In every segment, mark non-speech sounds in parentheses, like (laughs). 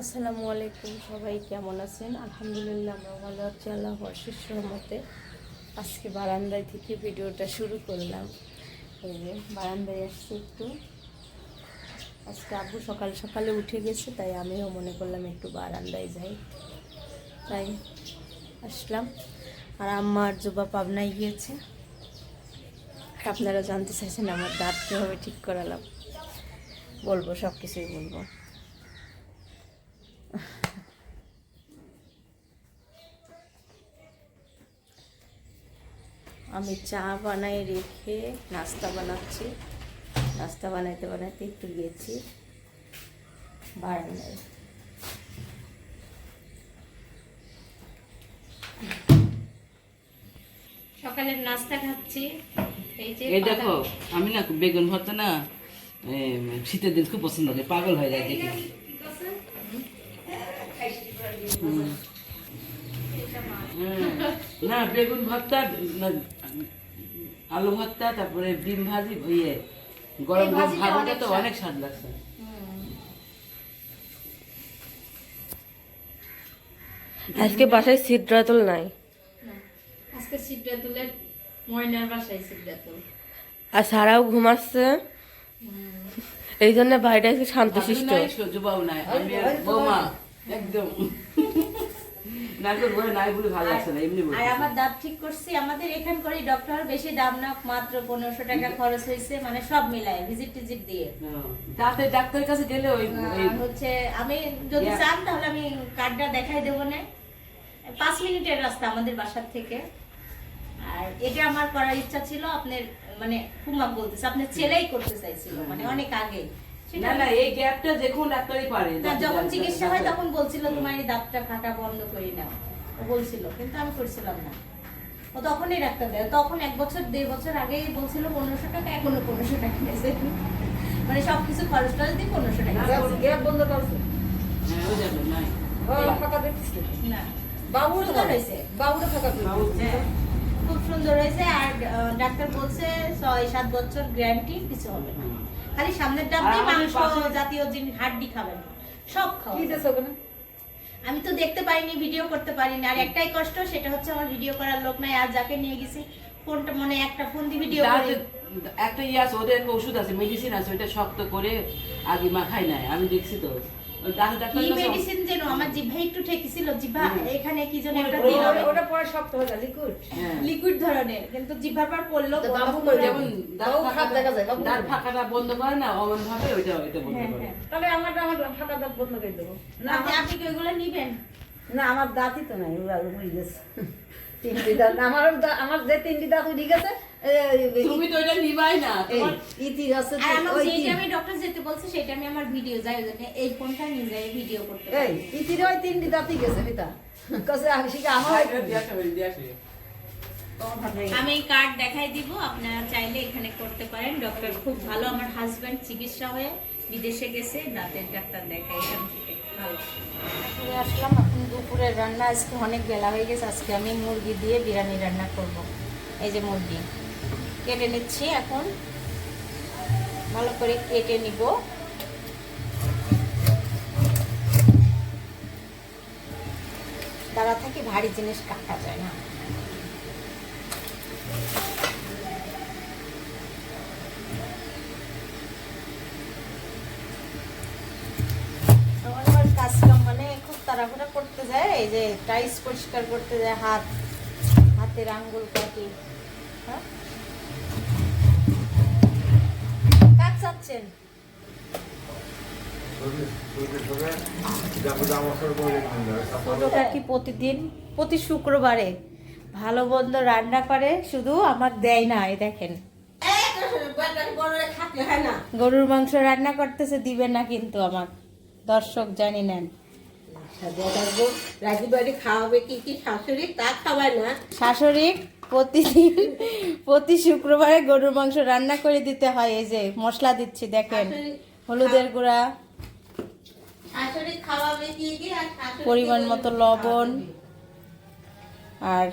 আসসালামু আলাইকুম, সবাই কেমন আছেন? আলহামদুলিল্লাহ আমরা ভালো আছি আল্লাহ অশেষ আজকে বারান্দায় থেকে ভিডিওটা শুরু করলাম। এই যে বারান্দায় আসছি একটু। আজকে আব্বু সকাল সকালে উঠে গেছে, তাই আমিও মনে করলাম একটু বারান্দায় যাই। তাই আসলাম। আর আম্মার জোবা পাবনায় গিয়েছে। আপনারা জানতে চাইছেন আমার দাঁত কীভাবে ঠিক করালাম। বলব সব কিছুই বলব। আমি চা বানাই রেখে নাস্তা বানাচ্ছি। নাস্তা বানাইতে বানাইতে একটু গেছি। বারান্দায়। সকালের নাস্তা খাচ্ছি। এই যে এই দেখো আমি না বেগুন ভর্তা না শীতের দিন খুব পছন্দ করি পাগল হয়ে যায় দেখে। না বেগুন ভর্তা না, আলু ভর্তা তারপরে ডিম ভাজি ইয়ে গরম গরম ভাজিটা তো অনেক স্বাদ লাগছে। আজকে বাসায় সিদ্রাতুল নাই। আজকে সিদ্ধা তুলে ময়নার বাসায় সিদ্ধা তুল আর সারাও ঘুমাচ্ছে। এই জন্য ভাইটা একটু শান্তশিষ্ট নাই সহ্যবাও নাই। আমি বৌমা একদম। নাইকুল বলে নাই বলে ভালো লাগছে না এমনি আর আমার দাঁত ঠিক করছি আমাদের এখান করে ডক্টর বেশি দাম না মাত্র পনেরোশো টাকা খরচ হয়েছে মানে সব মিলায় ভিজিট টিজিট দিয়ে। হ্যাঁ। ডাক্তারের কাছে গেলে ওই ওই হচ্ছে আমি যদি চান তাহলে আমি কার্ডটা দেখাই দেবো না। পাঁচ মিনিটের রাস্তা আমাদের বাসার থেকে। আর এটা আমার করার ইচ্ছা ছিল আপনার মানে কুমাক বলতেছে আপনার ছেলেই করতে চাইছিল মানে অনেক আগে। না না এই গ্যাপটা দেখুন ডাক্তারই পারে না যখন চিকিৎসা হয় তখন বলছিল তোমার এই দাঁতটা ফাটা বন্ধ করে নাও। ও বলছিল কিন্তু আমি করছিলাম না। ও তখনই ডাক্তার দেয়। তখন এক বছর দেড় বছর আগেই বলছিল পনেরোশো টাকা এখনও পনেরোশো টাকা নিয়েছে মানে সবকিছু খরচ টরচ দিয়ে পনেরোশো টাকা। গ্যাপ বন্ধ করছে হ্যাঁ না। বাবুর হয়েছে। বাবুটা ফাঁকা বাবু, হ্যাঁ, খুব সুন্দর হয়েছে। আর ডাক্তার বলছে ছয় সাত বছর গ্যারান্টি কিছু হবে না। খালি সামনের ডাব দিয়ে আর আমাদের মাংস জাতীয় জিনিস হাড্ডি খাবেন। সব খাওয়া আমি তো দেখতে পারিনি ভিডিও করতে পারিনি। আর একটাই কষ্ট সেটা হচ্ছে আমার ভিডিও করার লোক নাই আর যাকে নিয়ে গেছি ফোনটা মনে একটা ফোন দিয়ে ভিডিও করে। একটা ইয়াস ওদের একটা ওষুধ আছে মেডিসিন আছে ওইটা শক্ত করে আগে মাখাই নাই। আমি দেখছি তো। কি মেডিসিন যেন আমার জিভা একটু ঠেকেছিল জিভা এখানে কি যেন একটা দিল। ওটা- ওটা পরে শক্ত হয়ে যায় লিকুইড লিকুইড ধরনের কিন্তু জিভার পর পড়ল বাবু যেমন দাঁত খাপ দেখা যায়, দাঁত ফাঁকাটা বন্ধ করে না অমন ভাবে ওইটা ওইটা বন্ধ করে। তাহলে আমার আমার ফাঁকা দাঁত বন্ধ করে দেবো। না আপনি কি ওইগুলো নিবেন? না আমার দাঁতই তো নাই উড়ে গেছে। তিনটি দাঁত আমার আমার যে তিনটি দাঁত উড়ে গেছে তুমি তো এটা নিবাই না আমি ডক্টর যেতে বলছে সেটা আমি আমার ভিডিও যাই এই ফোনটা নিয়ে যাই ভিডিও করতে এই ইতির ওই তিনটি দাঁতই গেছে মিতা কাছে শিখে আমার ওই- এটা দিয়ে আসো, এটা দিয়ে আসো। আমি কার্ড দেখাই দিব আপনারা চাইলে এখানে করতে পারেন। ডক্টর খুব ভালো আমার হাজব্যান্ড চিকিৎসা হয়ে বিদেশে গেছে দাঁতের ডাক্তার দেখায় এখান থেকে ভালো। আসলাম এখন দুপুরের রান্না আজকে অনেক বেলা হয়ে গেছে আজকে আমি মুরগি দিয়ে বিরিয়ানি রান্না করব। এই যে মুরগি। কেটে নিচ্ছি এখন। ভালো করে কেটে নিব। দাঁড়া থেকে, ভারী জিনিস কাটা যায় না। মানে তাড়াহুড়া করতে যায়, এই যে টাইস পরিষ্কার করতে যায়, হাত, হাতের আঙ্গুল কাটি হ্যাঁ কাজ চাচ্ছেন? কি প্রতিদিন? প্রতি শুক্রবারে। ভালো বন্ধ রান্না করে শুধু আমার দেয় না এই দেখেন। গরুর মাংস রান্না করতেছে দিবে না কিন্তু আমার। দর্শক জানি নেন রাজীব বাড়ি খাওয়াবে কি কি শাশুড়ি? তা খাওয়ায় না। শাশুড়ি প্রতিদিন প্রতি শুক্রবারে গরুর মাংস রান্না করে দিতে হয়। এই যে মশলা দিচ্ছি দেখেন। হলুদের গুঁড়া। পরিমাণ মতো লবণ। আর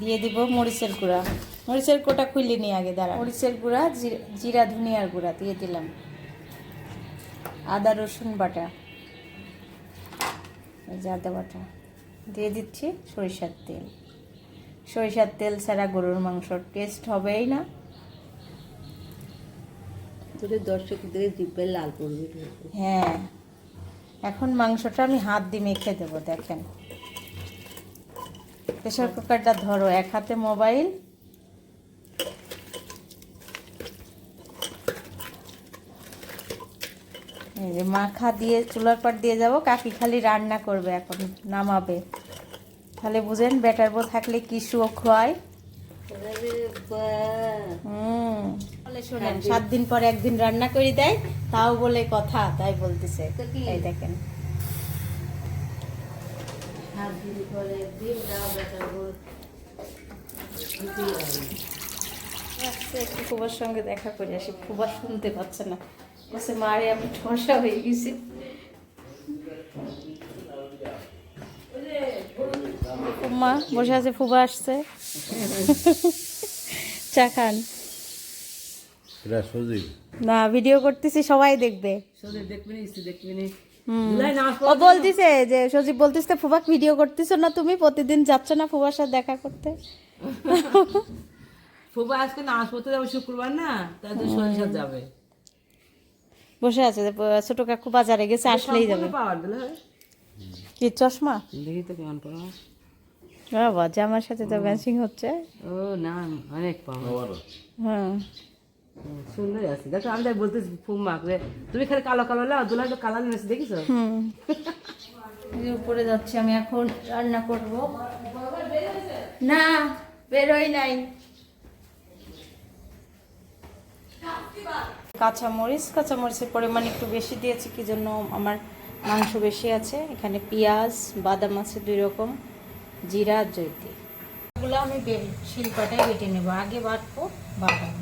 দিয়ে দিব মরিচের গুঁড়া। মরিচের কোটা খুলে নিয়ে আগে দাঁড়া মরিচের গুঁড়া জিরা ধনিয়ার গুঁড়া দিয়ে দিলাম। আদা রসুন বাটা। এই যে আদা বাটা। দিয়ে দিচ্ছি সরিষার তেল। সরিষার তেল ছাড়া গরুর মাংসর টেস্ট হবেই না। তোদের দর্শকদের জিব্বে লাল করবে হ্যাঁ। এখন মাংসটা আমি হাত দিয়ে মেখে দেবো দেখেন। প্রেশার কুকারটা ধরো এক হাতে মোবাইল। এই যে মাখা দিয়ে চুলার পাট দিয়ে যাব কাকি খালি রান্না করবে এখন নামাবে। তাহলে বুঝেন বেটার বউ থাকলে কি সুখ হয়? শোনেন সাত দিন পর একদিন রান্না করে দেয় তাও বলে কথা তাই বলতেছে। এই দেখেন। আজকে একটু ফুবার সঙ্গে দেখা করে আসি। ফুবা শুনতে পাচ্ছে না। বলছে মারে আমি ঠসা হয়ে গেছি। মা বসে আছে ফুবা আসছে। চা খান। না ভিডিও করতেছি সবাই দেখবে। ও বলতিছে যে সজীব বলতিছে ফুবাক ভিডিও করতেছো না তুমি? প্রতিদিন যাচ্ছ না ফুবার সাথে দেখা করতে? ফুবা আজকে নামাজ পড়তে যাবে শুক্রবার না? তাদের সরিষা যাবে। বসে আছে যে ছোট কাকু বাজারে গেছে আসলেই যাবে। হয়? কি চশমা? দেখি তো কেমন পাওয়া। বাবা জামার সাথে তো ম্যাচিং হচ্ছে। ও না অনেক পাওয়া হ্যাঁ। সুন্দর আছে। দেখো আমি তাই বলতেছি ফুম মাখলে তুমি খালি কালো কালো লাও দুলাই তো কালার নিয়েছে দেখিছো? হুম। উপরে যাচ্ছি আমি এখন রান্না করব। না বেরোই নাই। কাঁচামরিচ কাঁচামরিচের পরিমাণ একটু বেশি দিয়েছি কি জন্য আমার মাংস বেশি আছে। এখানে পেঁয়াজ বাদাম আছে দুই রকম। জিরা জৈতি। এগুলো আমি শিলপাটায় বেটে নেব। আগে বাটবো বাদাম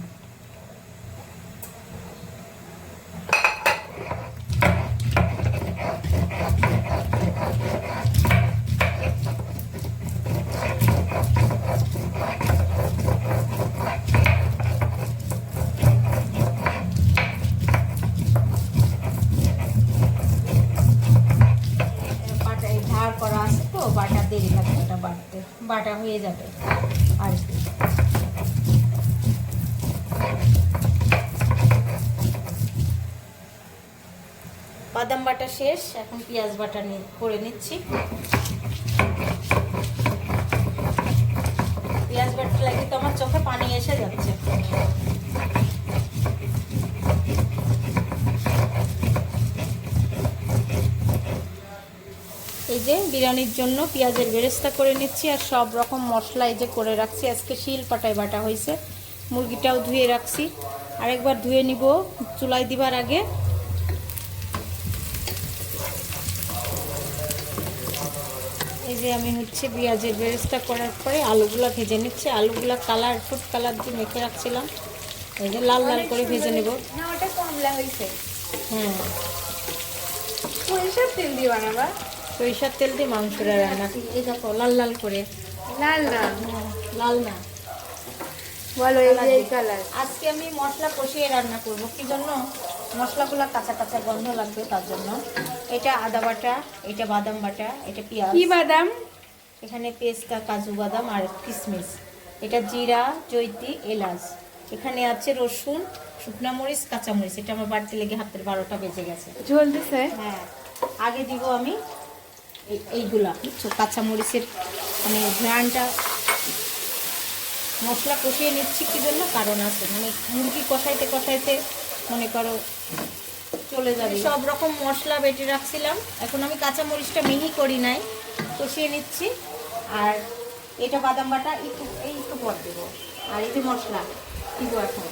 বাটা এই ধার করা আছে তো বাটা দেরি লাগে ওটা বাটতে বাটা হয়ে যাবে। আর কি। বাদাম বাটা শেষ এখন পেঁয়াজ বাটা করে নিচ্ছি পেঁয়াজ বাটা লাগে তো আমার চোখে পানি এসে যাচ্ছে এই যে বিরিয়ানির জন্য পেঁয়াজের বেরেস্তা করে নিচ্ছি আর সব রকম মশলা এই যে করে রাখছি। আজকে শিল পাটায় বাটা হয়েছে। মুরগিটাও ধুয়ে রাখছি। আরেকবার ধুয়ে নিব চুলাই দিবার আগে। এই যে আমি হচ্ছে পেঁয়াজের বেরেস্তা করার পরে আলুগুলো ভেজে নিচ্ছি। আলুগুলো কালার ফুড কালার দিয়ে মেখে রাখছিলাম। এই যে লাল লাল করে ভেজে নেব। না ওটা কমলা হয়েছে। হ্যাঁ। তেল দিয়ে বানাবা। সরিষার তেল দিয়ে মাংসটা রান্না এই দেখো লাল লাল করে। লাল না? লাল না। বলো এই কালার। আজকে আমি মশলা কষিয়ে রান্না করব। কি জন্য? মশলাগুলো কাঁচা কাঁচা গন্ধ লাগবে তার জন্য। এটা আদা বাটা এটা বাদাম বাটা এটা পেঁয়াজ। কি বাদাম? এখানে পেস্তা কাজু বাদাম আর কিশমিশ এটা জিরা জৈতি এলাচ। এখানে আছে রসুন শুকনা মরিচ কাঁচামরিচ এটা আমার বাড়িতে লেগে হাতের বারোটা বেজে গেছে। ঝোল দিছে? হ্যাঁ। আগে দিব আমি এইগুলা, বুঝছ? কাঁচামরিচের মানে ঘ্রাণটা। মশলা কষিয়ে নিচ্ছি কি জন্য? কারণ আছে। মানে মুরগি কষাইতে কষাইতে, মনে করো, চলে যাবে। সব রকম মশলা বেটে রাখছিলাম। এখন আমি কাঁচামরিচটা মিহি করি নাই। কষিয়ে নিচ্ছি। আর এটা বাদাম বাটা একটু, এই একটু পর দেবো। আর এই যে মশলা দিব এখন,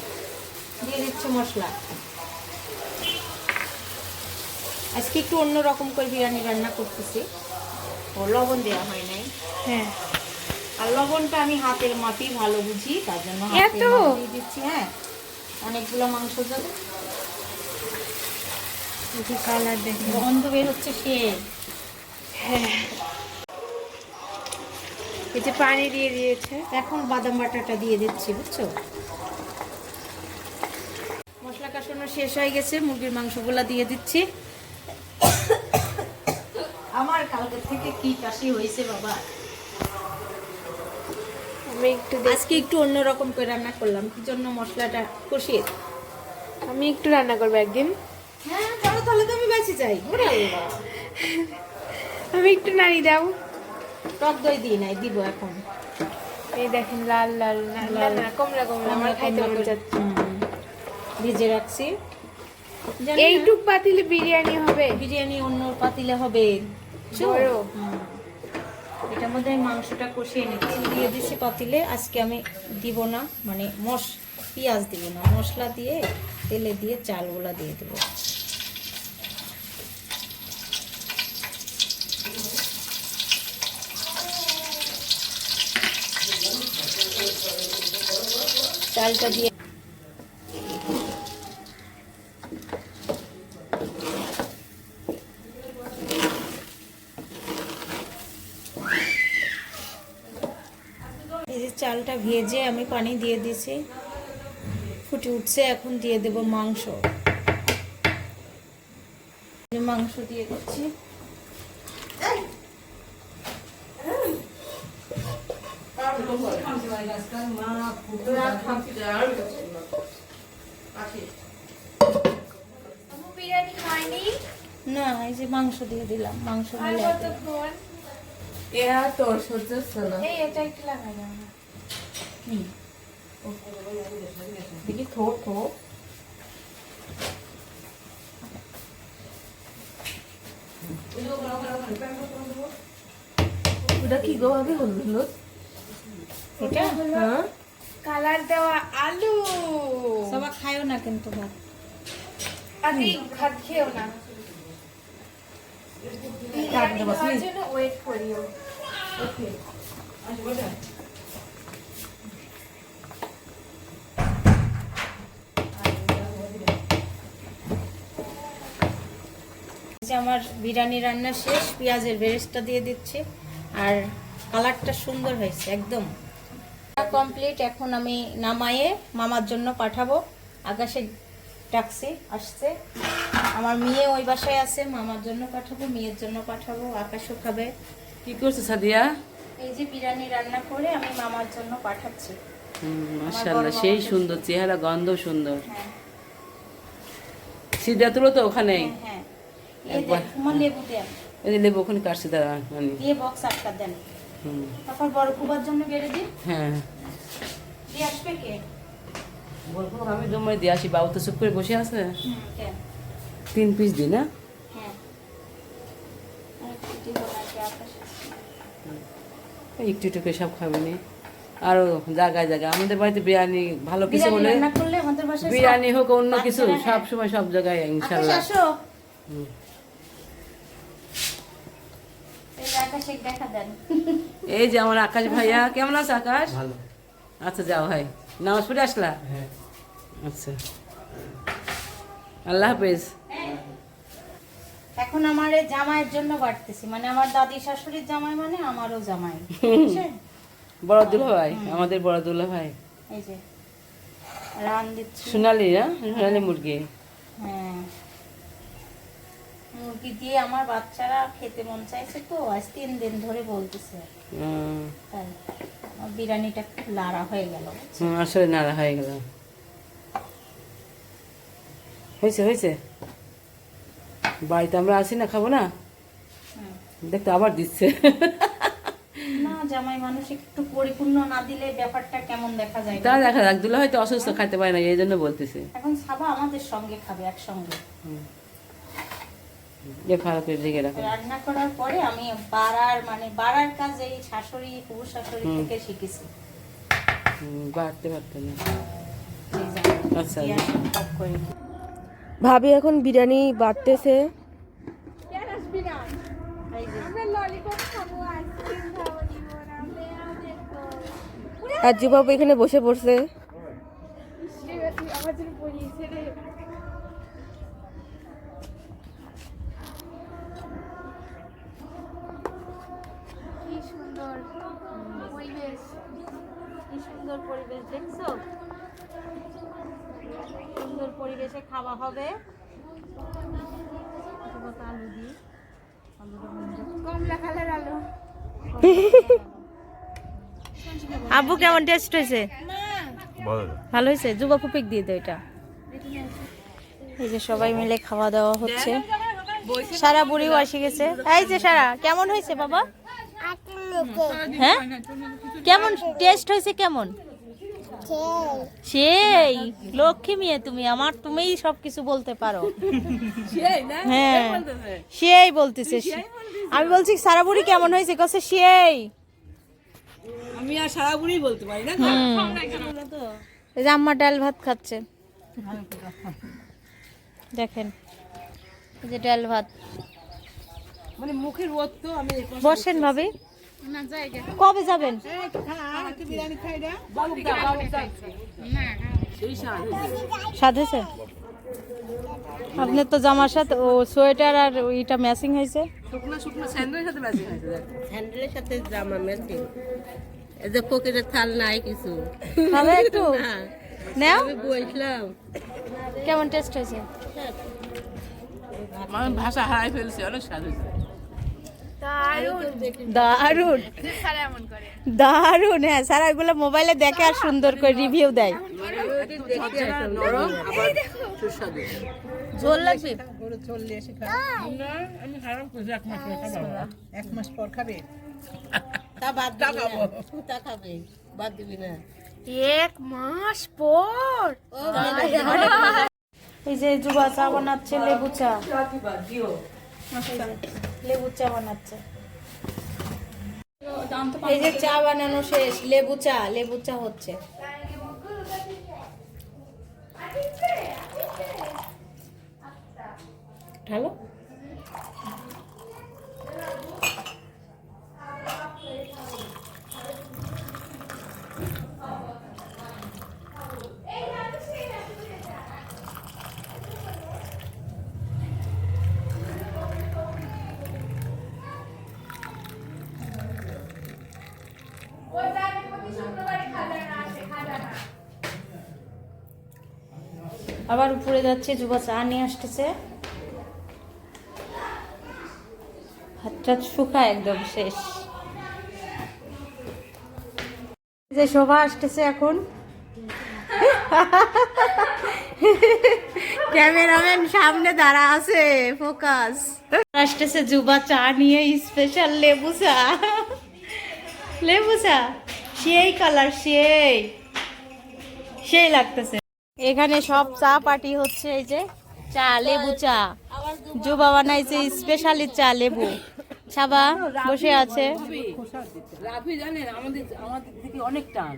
দিয়ে দিচ্ছি মশলা। আজকে একটু অন্য রকম করে বিরিয়ানি রান্না করতেছি। ও লবণ দেওয়া হয় নাই। হ্যাঁ। আর লবণটা আমি হাতের মাপি ভালো বুঝি তার জন্য এত? হাতের মাপ দিচ্ছি হ্যাঁ। অনেকগুলো মাংস যাবে। কালার দেখি। গন্ধ বের হচ্ছে সে। হ্যাঁ। এই যে পানি দিয়ে দিয়েছে। এখন বাদাম বাটাটা দিয়ে দিচ্ছি বুঝছ? মশলা কষানো শেষ হয়ে গেছে মুরগির মাংসগুলা দিয়ে দিচ্ছি। আমার কালকে থেকে কি কাশি হয়েছে বাবা? আমি একটু আজকে একটু অন্যরকম করে রান্না করলাম। কি জন্য মশলাটা কষিয়ে? আমি একটু রান্না করব একদিন। হ্যাঁ তাহলে তো আমি বেঁচে যাই। আমি একটু নাড়ি দাও। টক দই দিই নাই দিব এখন। এই দেখেন লাল লাল লাল না কমলা কমলা আমার খাইতে মন যাচ্ছে ভিজে রাখছি। এইটুক পাতিলে বিরিয়ানি হবে। বিরিয়ানি অন্য পাতিলে হবে। এটার মধ্যে আমি মাংসটা কষিয়ে নিচ্ছি। দিয়ে দিচ্ছি পাতিলে। আজকে আমি দিব না মানে মশ পেঁয়াজ দিব না। মশলা দিয়ে তেলে দিয়ে চালগুলা দিয়ে দেবো। চালটা দিয়ে এই যে চালটা ভেজে আমি পানি দিয়ে দিয়েছি ফুটে উঠছে এখন দিয়ে দেব মাংস। এই মাংস দিয়ে দিচ্ছি। না এই যে মাংস দিয়ে দিলাম মাংস মিলে তোর সহ্য না। এটা একটু লাগাই দেখি থো থো ওটা কি গো ভাবে হলুদ এটা? হ্যাঁ? কালার দেওয়া আলু। সবাই খায়ও না কিন্তু ভাত। আগে ভাত খেও না। ওয়েট করিও। যে আমার বিরিয়ানি রান্না শেষ পেঁয়াজের বেরেস্তা দিয়ে দিচ্ছি। আর কালারটা সুন্দর হয়েছে একদম। কমপ্লিট এখন আমি নামায়ে মামার জন্য পাঠাবো। আকাশে ট্যাক্সি আসছে। আমার মেয়ে ওই বাসায় আছে মামার জন্য পাঠাবো মেয়ের জন্য পাঠাবো। আকাশও খাবে। কি করছ সাদিয়া? এই যে বিরিয়ানি রান্না করে আমি মামার জন্য পাঠাচ্ছি। সেই সুন্দর চেহারা গন্ধ সুন্দর। হ্যাঁ। সিদ্ধা তুলো তো ওখানেই। হ্যাঁ হ্যাঁ। একবার। লেবু দেন এই লেবু ওখানে কাটছে দাঁড়া মানে দিয়ে বক্স আটকা দেন। তারপর বড় খুবার জন্য বেড়ে দিন। হ্যাঁ। দিয়ে আসবে কে? বলব আমি জমাই দিয়ে আসি বাবু তো চুপ করে বসে আছে। তিন পিস দিই না? হ্যাঁ। একটু একটু করে সব খাবে নি। আরও জায়গায় জায়গায়। আমাদের বাড়িতে বিরিয়ানি ভালো কিছু বাসায় বিরিয়ানি হোক অন্য কিছু বাচ্চারা, সব হ্যাঁ। সময় সব জায়গায় ইনশাল্লাহ আসো হুম। এই যে আকাশে দেখা দেন। এই যে আমার আকাশ ভাইয়া কেমন আছে আকাশ? আচ্ছা যাও ভাই নামাজ পড়ে আসলা? আচ্ছা। আল্লাহ হাফেজ। এখন আমার এই জামাইয়ের জন্য বাড়তেছি। মানে আমার দাদি শাশুড়ির জামাই মানে আমারও জামাই। বুঝছেন? (laughs) বড় দুলা ভাই আমাদের বড় দুলা ভাই। এই যে রান দিচ্ছি সোনালি না সোনালি মুরগি। হ্যাঁ। মুরগি দিয়ে আমার বাচ্চারা খেতে মন চাইছে তো আজ তিন দিন ধরে বলতেছে। তাই বিরিয়ানিটা খুব লাড়া হয়ে গেল। আসলে নাড়া হয়ে গেল। হয়েছে হয়েছে। বাড়িতে আমরা আসি না খাব না? দেখতে আবার দিচ্ছে। না জামাই মানুষ একটু পরিপূর্ণ না দিলে ব্যাপারটা কেমন দেখা যায়? তা দেখা যাক দুলা হয়তো অসুস্থ খাইতে পারে না এই জন্য বলতেছে। এখন সাবা আমাদের সঙ্গে খাবে একসঙ্গে। যে ভালো করে ঢেকে রাখো। রান্না করার পরে আমি বাড়ার মানে বাড়ার কাজ এই শাশুড়ি শাশুড়ি থেকে শিখেছি। বাড়তে পারতো না। আচ্ছা। ভাবি এখন বিরিয়ানি বাড়তেছে। আর যুবাবু এখানে বসে পড়ছে আমার জন্য পরিয়েছে রে কি সুন্দর পরিবেশ কি সুন্দর পরিবেশ দেখছ? সুন্দর পরিবেশে খাওয়া হবে। আলু দিই আলুটা কমলা কালার আলু। আব্বু কেমন টেস্ট হয়েছে? ভালো ভালো হয়েছে? যুবা ফুপিক দিয়ে দাও এটা। এই যে সবাই মিলে খাওয়া দাওয়া হচ্ছে। সারা বুড়িও আসে গেছে। এই যে সারা কেমন হয়েছে বাবা? হ্যাঁ? কেমন টেস্ট হয়েছে কেমন? সেই। লক্ষ্মী মেয়ে তুমি আমার তুমিই সবকিছু বলতে পারো। হ্যাঁ। সেই বলতেছে? আমি বলছি সারা বুড়ি কেমন হয়েছে? কছে সেই। আমি আর সারা বুড়ি বলতে পারি না। আম্মা ডাল ভাত খাচ্ছে। দেখেন এই যে ডাল ভাত। মানে মুখের রোদ তো আমি বসেন ভাবি। কবে যাবেন? স্বাদ হয়েছে। আপনার তো জামার সাথে ও সোয়েটার আর ওইটা ম্যাচিং হয়েছে। শুকনো শুকনো স্যান্ডেলের সাথে ম্যাচিং হয়েছে স্যান্ডেলের সাথে জামা ম্যাচিং এই যে পকেটের থাল নাই কিছু। একটু? নাও। কেমন টেস্ট হয়েছে? আমার ভাষা হারাই ফেলছে অনেক স্বাদ হয়েছে। দারুণ দারুণ হ্যাঁ এগুলো মোবাইলে দেখে আর সুন্দর করে রিভিউ দেয়। তা বাদ দিবি তা খাবে। বাদ দিবি না। এক মাস পর। এই যে জুবা চা বানাচ্ছে লেবু চা। লেবু চা বানাচ্ছে। এই যে চা বানানো শেষ লেবু চা লেবু চা হচ্ছে। ঢালো। আবার উপরে যাচ্ছে যুবা চা নিয়ে আসতেছে। হাতটা শুকায় একদম শেষ। যে শোভা আসতেছে এখন। ক্যামেরাম্যান সামনে দাঁড়া আছে, ফোকাস। আসতেছে জুবা চা নিয়ে স্পেশাল লেবু চা। লেবু চা? সেই কালার সেই। সেই লাগতেছে। এখানে সব চা পার্টি হচ্ছে এই যে চা লেবু চা। জুবা বানাইছে স্পেশালি চা লেবু। সাবা বসে আছে। রাফি জানেন আমাদের আমাদের থেকে অনেক টান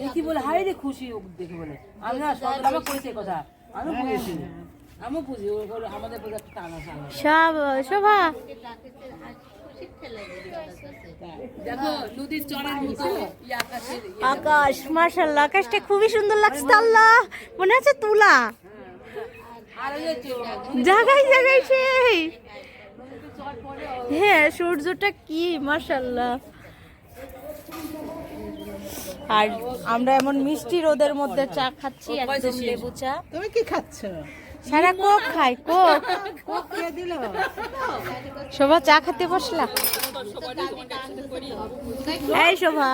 দেখি বলে হাই রে খুশি ও বলে। আমি না সকালে কথা। আমি বুঝেছি। আমি বুঝি আমাদের টান আছে। সব শোভা। ইয়ে। আকাশ মার্শাল্লাহ আকাশটা খুবই সুন্দর লাগছে আল্লাহ। মনে আছে তুলা। জাগাই জাগাই সেই। হ্যাঁ সূর্যটা কি মার্শাল্লাহ আর আমরা এমন মিষ্টি রোদের মধ্যে চা খাচ্ছি একদম লেবু চা। তুমি কি খাচ্ছ? সারা কোক খাই কোক। শোভা, চা খেতে বসলা? এই শোভা।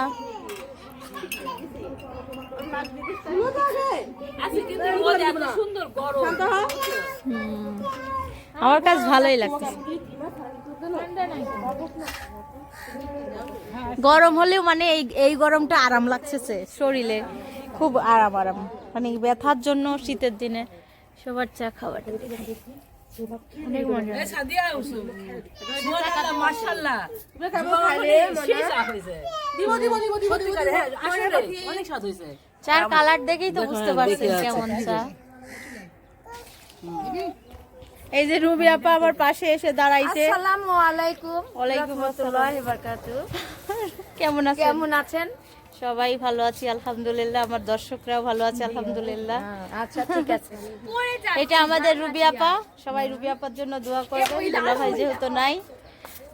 আমার কাজ ভালোই লাগতেছে গরম হলেও মানে এই এই গরমটা আরাম লাগছে শরীরে। খুব আরাম আরাম। মানে ব্যথার জন্য শীতের দিনে সবার চা খাবার অনেক মজা। এ সাদিয়া উসু সুবহানাল্লাহ মাশাআল্লাহ। সেই স্বাদ হয়েছে। দিব দিব দিব দিব সত্যিকারে হ্যাঁ চার কালার দেখেই তো বুঝতে পারছেন কেমন চা। এই যে রুবি আপা আমার পাশে এসে দাঁড়াইছে। আসসালামু আলাইকুম। ওয়ালাইকুম আসসালাম। বারাকাতু কেমন আছেন? কেমন আছেন? সবাই ভালো আছি আলহামদুলিল্লাহ। আমার দর্শকরাও ভালো আছে আলহামদুলিল্লাহ। আচ্ছা ঠিক আছে। এটা আমাদের রুবি আপা। সবাই রুবি আপার জন্য দোয়া করবে দুলা ভাই যেহেতু নাই।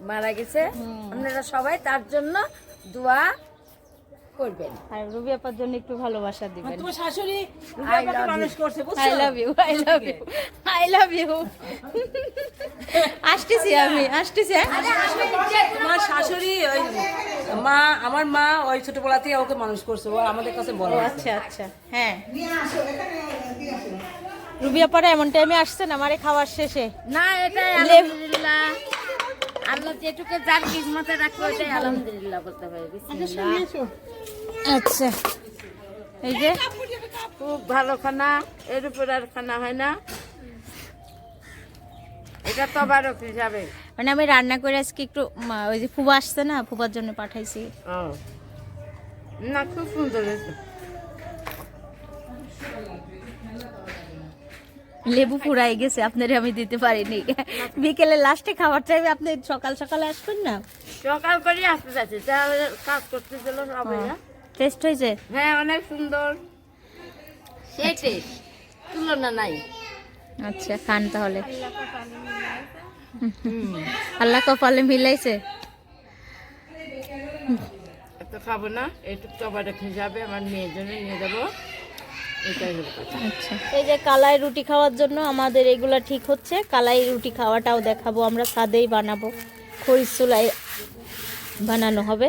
মারা গেছে। আপনারা সবাই তার জন্য দোয়া করবেন। আর রুবি আপার জন্য একটু ভালোবাসা দিবেন। তোমার শাশুড়ি রূপাকে মানুষ করছে বুঝছ? I love you I love you I love you আসতেছি আমি আসতেছি হ্যাঁ? তোমার শাশুড়ি ওই মা আমার মা ওই ছোটবেলা থেকে ওকে মানুষ করছে ও আমাদের কাছে বড় আচ্ছা আচ্ছা হ্যাঁ। রুবি আপারা এমন টাইমে আসছেন আমারে খাওয়ার শেষে? না এটাই লেব- আলহামদুলিল্লাহ। আল্লাহ যেটুকু যার কিসমতে রাখব এটাই আলহামদুলিল্লাহ বলতে পারি। আচ্ছা। এই যে। খুব ভালো খানা এর উপর আর খানা হয় না। এটা তবারক হিসাবে। মানে আমি রান্না করে আজকে একটু ওই যে ফুবা আসছে না ফুবার জন্য পাঠাইছি। না খুব সুন্দর হয়েছে। লেবু ফুরাই গেছে আপনার আমি দিতে পারিনি। বিকেলে লাস্টে খাবার টাইমে আপনি সকাল সকালে আসবেন না? সকাল করে আসতে যাচ্ছে তাহলে কাজ করতে ছিল সবাই না? টেস্ট হয়েছে? হ্যাঁ অনেক সুন্দর। সেই টেস্ট তুলনা নাই। আচ্ছা খান তাহলে। আল্লাহ কপালে মিলাইছে। এত খাব না একটু এইটুকু তবারক যাবে আমার মেয়ের জন্য নিয়ে যাব এটাই হলো কথা আচ্ছা এই যে কালাই রুটি খাওয়ার জন্য আমাদের এগুলো ঠিক হচ্ছে। কালাই রুটি খাওয়াটাও দেখাবো আমরা সাদেই বানাবো। খরিস চুলাই বানানো হবে।